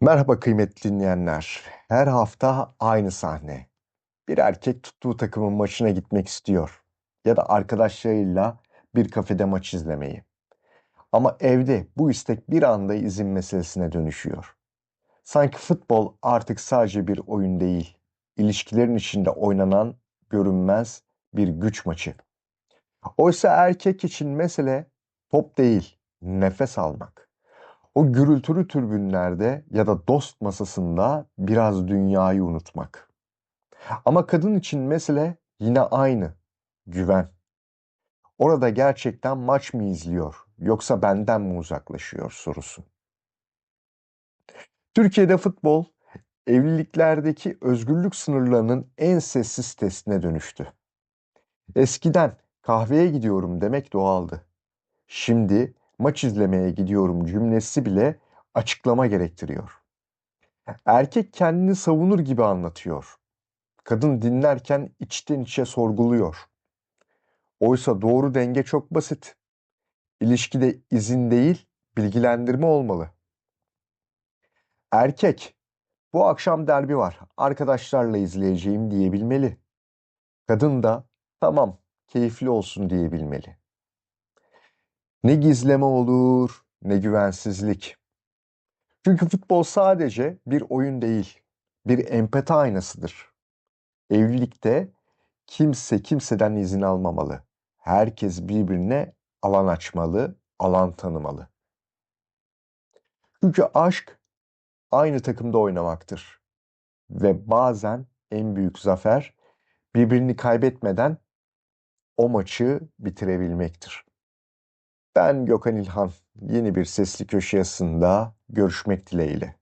Merhaba kıymetli dinleyenler. Her hafta aynı sahne. Bir erkek tuttuğu takımın maçına gitmek istiyor ya da arkadaşlarıyla bir kafede maç izlemeyi. Ama evde bu istek bir anda izin meselesine dönüşüyor. Sanki futbol artık sadece bir oyun değil, ilişkilerin içinde oynanan görünmez bir güç maçı. Oysa erkek için mesele top değil, nefes almak. O gürültülü türbünlerde ya da dost masasında biraz dünyayı unutmak. Ama kadın için mesele yine aynı. Güven. Orada gerçekten maç mı izliyor yoksa benden mi uzaklaşıyor sorusu. Türkiye'de futbol evliliklerdeki özgürlük sınırlarının en sessiz testine dönüştü. Eskiden kahveye gidiyorum demek doğaldı. Şimdi maç izlemeye gidiyorum cümlesi bile açıklama gerektiriyor. Erkek kendini savunur gibi anlatıyor. Kadın dinlerken içten içe sorguluyor. Oysa doğru denge çok basit. İlişkide izin değil, bilgilendirme olmalı. Erkek, bu akşam derbi var, arkadaşlarla izleyeceğim diyebilmeli. Kadın da tamam, keyifli olsun diyebilmeli. Ne gizleme olur, ne güvensizlik. Çünkü futbol sadece bir oyun değil, bir empati aynasıdır. Evlilikte kimse kimseden izin almamalı. Herkes birbirine alan açmalı, alan tanımalı. Çünkü aşk aynı takımda oynamaktır. Ve bazen en büyük zafer birbirini kaybetmeden o maçı bitirebilmektir. Ben Gökhan İlhan. Yeni bir sesli köşe yazısında görüşmek dileğiyle.